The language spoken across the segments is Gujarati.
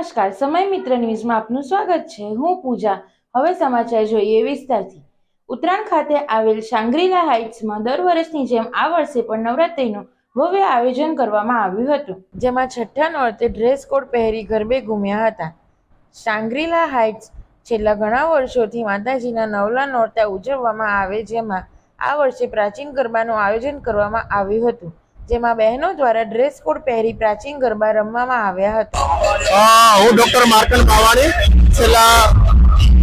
નમસ્કાર, સમય મિત્ર ન્યૂઝમાં આપનું સ્વાગત છે. હું પૂજા. હવે સમાચાર જોઈએ વિસ્તારથી. ઉત્તરાયણ ખાતે આવેલ શાંગ્રીલા હાઇટ્સમાં દર વર્ષની જેમ આ વર્ષે પણ નવરાત્રિનું ભવ્ય આયોજન કરવામાં આવ્યું હતું. જેમાં છઠ્ઠા નોરતે ડ્રેસ કોડ પહેરી ગરબે ઘૂમ્યા હતા. શાંગ્રીલા હાઇટ્સ છેલ્લા ઘણા વર્ષોથી માતાજીના નવલા નોરતા ઉજવવામાં આવે, જેમાં આ વર્ષે પ્રાચીન ગરબાનું આયોજન કરવામાં આવ્યું હતું. જેમાં બહેનો દ્વારા ડ્રેસ કોડ પહેરી પ્રાચીન ગરબા રમવામાં આવ્યા હતા. હું ડોક્ટર માર્કન બાવાણી છેલ્લા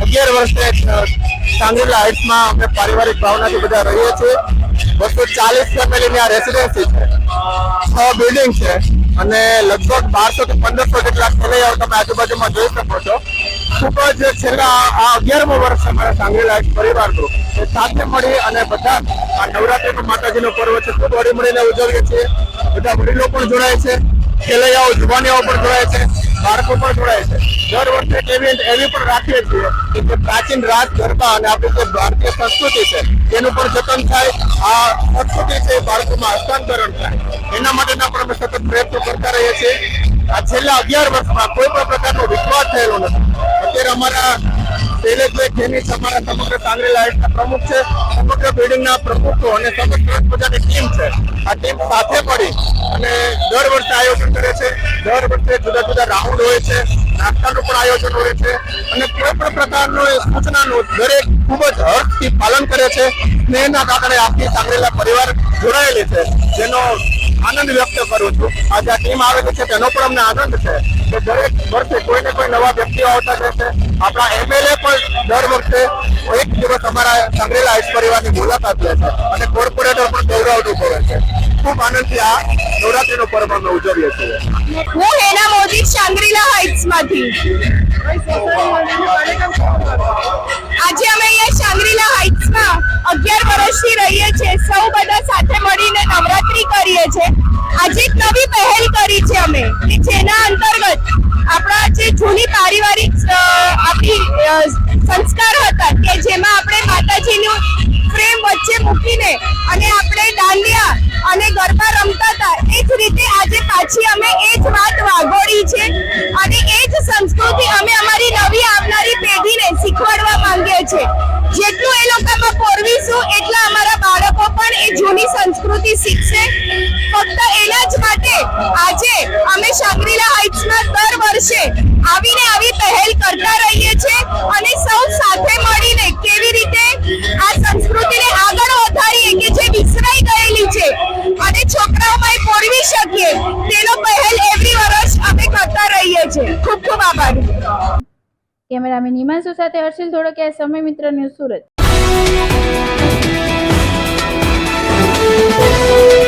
અગિયાર વર્ષથી સાંગરીલા હાઇટ્સમાં અમે પારિવારિક ભાવનાથી બધા રહીએ છીએ. બસો ચાલીસ ફેમિલીની આ રેસિડેન્સી છે. છ બિલ્ડિંગ છે. અને લગભગ બારસો થી પંદરસો જેટલા ખેલૈયાઓ તમે આજુબાજુમાં જોઈ શકો છો. ખૂબ જ છેલ્લા આ અગિયારમો વર્ષ અમારા સાંગરીલા એક પરિવાર તો સાથે મળી અને બધા આ નવરાત્રીનો માતાજીનો પર્વ છે, ખૂબ હળી મળીને ઉજવીએ છીએ. બધા વડીલો પણ જોડાય છે, ખેલૈયાઓ, જુવાનીઓ પણ જોડાય છે, બાળકો પણ જોડાય છે. દર વર્ષે ઇવેન્ટ એવી પણ રાખીએ છીએ કે જે પ્રાચીન રાજ ગરબા અને આપણી જે ભારતીય સંસ્કૃતિ છે, એનું પણ જતન થાય, આ સંસ્કૃતિ છે એ બાળકોમાં હસ્તાંતરણ થાય. એના માટેના પણ અમે સતત પ્રયત્નો કરતા રહીએ છીએ. આ છેલ્લા અગિયાર વર્ષમાં કોઈ પણ પ્રકારનો વિશ્વાસ થયેલો નથી. અત્યારે અમારા શૈલેષભાઈ ખેની અમારા સમગ્ર સાંગરેલા હાઇટ્સના પ્રમુખ છે, સમગ્ર બિલ્ડિંગના પ્રમુખો અને સમગ્ર સરસ મજાની ટીમ છે. આ ટીમ સાથે પડી અને દર વર્ષે આયોજન કરે છે. દર વર્ષે જુદા જુદા રાઉન્ડ હોય છે, નાસ્તાનું પણ આયોજન હોય છે અને કોઈ પણ પ્રકારનો સૂચનાનું દરેક ખૂબ જ હર્ષથી પાલન કરે છે. ને એના કારણે આખી સાંગરેલા પરિવાર જોડાયેલી છે. જેનો આનંદ વ્યક્ત કરું છું. આજે આ ટીમ આવેલી છે તેનો પણ અમને આનંદ છે કે દરેક વર્ષે કોઈ ને કોઈ નવા વ્યક્તિઓ આવતા રહેશે. આપણા એમએલએ પણ દર વખતે એક દિવસ અમારા સંગ્રેલા આયુષ પરિવારની મુલાકાત લે છે અને કોર્પોરેટર પણ ગૌરવ અનુભવે છે. ખૂબ આનંદથી આ નવરાત્રીનો પર્વ અમે ઉજવીએ છીએ. હું હેના મોદી શાંગ્રીલા હાઇટ્સમાંથી. આજે અમે અહીંયા અગિયાર વર્ષથી રહીએ છીએ, સૌ બધા સાથે મળીને નવરાત્રી કરીએ છીએ. આજે એક નવી પહેલ કરી છે અમે, કે જેના અંતર્ગત આપણા જે જૂની પારિવારિક આપણી સંસ્કાર હતા, કે જેમાં આપણે માતાજીનું પ્રેમ વચ્ચે મૂકીને અને આપણે દાંડિયા અને ગરબા રમતા હતા, એ જ રીતે આજે પાછી અમે એ જ વાત વાગોળી છે. અને એ જ સંસ્કૃતિ જૂની સંસ્કૃતિ શીખશે. ફક્ત એના જ માટે આજે અમે શાંગ્રીલા હાઇટ્સમાં દર વર્ષે આવીને આવી પહેલ કરતા રહીએ છીએ અને સૌ સાથે મળીને કેવી રીતે આ સંસ્કૃતિને આગળ વધારીએ કે જે વિસરાઈ ગયેલી છે. અને છોકરાઓમાં પોરવી શકીએ. તેનો પહેલ એવરી વર્ષ અમે કરતા રહીએ છીએ. ખૂબ ખૂબ આભાર. કેમેરામેન હિમાંશુ સાથે હર્ષિલ ધોળકિયા, સમય મિત્ર ન્યૂઝ સુરત. Música